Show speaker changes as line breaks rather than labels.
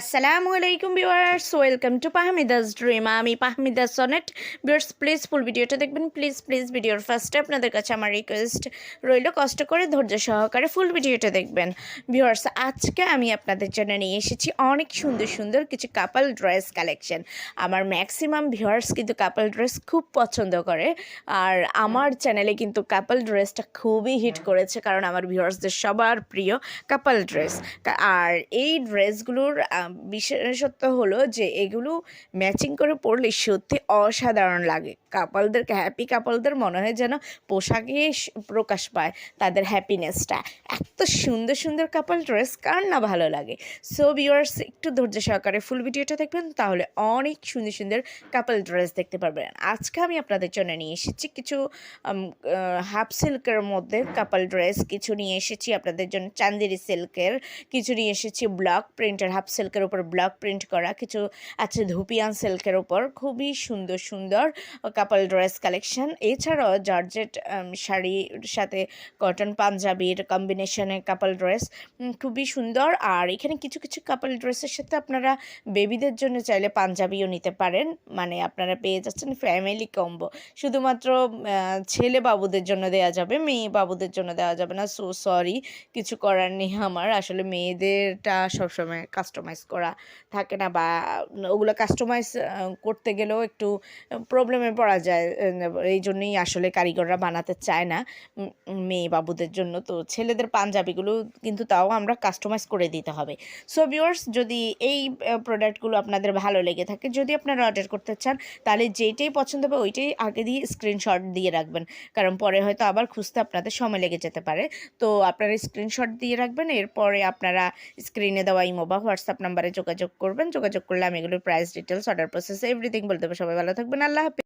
আসসালামু আলাইকুম viewers welcome to Pahmida's dream আমি Pahmida Sonet viewers please full ভিডিওটা দেখবেন। প্লিজ প্লিজ ভিডিওর ফার্স্টে আপনাদের কাছে আমার রিকোয়েস্ট রইল, কষ্ট করে ধৈর্য সহকারে ফুল ভিডিওটা দেখবেন। ভিউয়ার্স আজকে আমি আপনাদের জন্য নিয়ে এসেছি অনেক সুন্দর সুন্দর কিছু কাপল ড্রেস কালেকশন আমার ম্যাক্সিমাম ভিউয়ার্স কিন্তু কাপল ড্রেস খুব পছন্দ করে। আর আমার চ্যানেলে কিন্তু কাপল ড্রেসটা খুবই হিট করেছে, কারণ আমার ভিউয়ার্সদের সবার প্রিয় কাপল ড্রেস আর এই ড্রেসগুলোর বিশেষত্ব হলো যে এগুলো ম্যাচিং করে পরলে সত্যি অসাধারণ লাগে। কাপলদেরকে হ্যাপি কাপলদের মনে হয় যেন পোশাকে প্রকাশ পায় তাদের হ্যাপিনেসটা এত সুন্দর সুন্দর কাপল ড্রেস কার না ভালো লাগে? সো ভিউয়ার্স একটু ধৈর্য সহকারে ফুল ভিডিওটা দেখবেন, তাহলে অনেক সুন্দর সুন্দর কাপল ড্রেস দেখতে পারবেন। আজকে আমি আপনাদের জন্য নিয়ে এসেছি কিছু হাফ সিল্কের মধ্যে কাপল ড্রেস কিছু নিয়ে এসেছি আপনাদের জন্য। চান্দেরি সিল্কের কিছু নিয়ে এসেছি ব্লক প্রিন্টের হাফ সিল্কের উপর ব্লক প্রিন্ট করা, কিছু আছে ধুপিয়ান সিল্কের উপর, খুবই সুন্দর সুন্দর কাপল ড্রেস কালেকশন এছাড়াও জর্জেট শাড়ির সাথে কটন পাঞ্জাবির কম্বিনেশনে কাপল ড্রেস খুবই সুন্দর। আর এখানে কিছু কিছু কাপল ড্রেসের সাথে আপনারা বেবিদের জন্য চাইলে পাঞ্জাবিও নিতে পারেন। মানে আপনারা পেয়ে যাচ্ছেন ফ্যামিলি কম্বো শুধুমাত্র ছেলে বাবুদের জন্য দেওয়া যাবে, মেয়ে বাবুদের জন্য দেওয়া যাবে না। সো সরি কিছু করার নেই আমার। আসলে মেয়েদেরটা সবসময় কাস্টমাইজ করা থাকে না বা ওগুলো কাস্টমাইজ করতে গেলেও একটু প্রবলেমে পড়া যায়। এই জন্যই আসলে কারিগররা বানাতে চায় না মেয়ে বাবুদের জন্য। তো ছেলেদের পাঞ্জাবিগুলো কিন্তু তাও আমরা কাস্টমাইজ করে দিতে হবে। সো ভিউয়ার্স যদি এই প্রোডাক্টগুলো আপনাদের ভালো লেগে থাকে, যদি আপনারা অর্ডার করতে চান, তাহলে যেইটাই পছন্দ হবে ওইটাই আগে দিয়ে স্ক্রিনশট দিয়ে রাখবেন। কারণ পরে হয়তো আবার খুঁজতে আপনাদের সময় লেগে যেতে পারে। তো আপনারা স্ক্রিনশট দিয়ে রাখবেন, এরপরে আপনারা স্ক্রিনে দেওয়া ইমো বা হোয়াটসঅ্যাপ নাম্বারে যোগাযোগ করবেন। যোগাযোগ করলে আমি এগুলোর price details order process everything বলে দেবো। সবাই ভালো থাকবেন। আল্লাহ হাফিজ।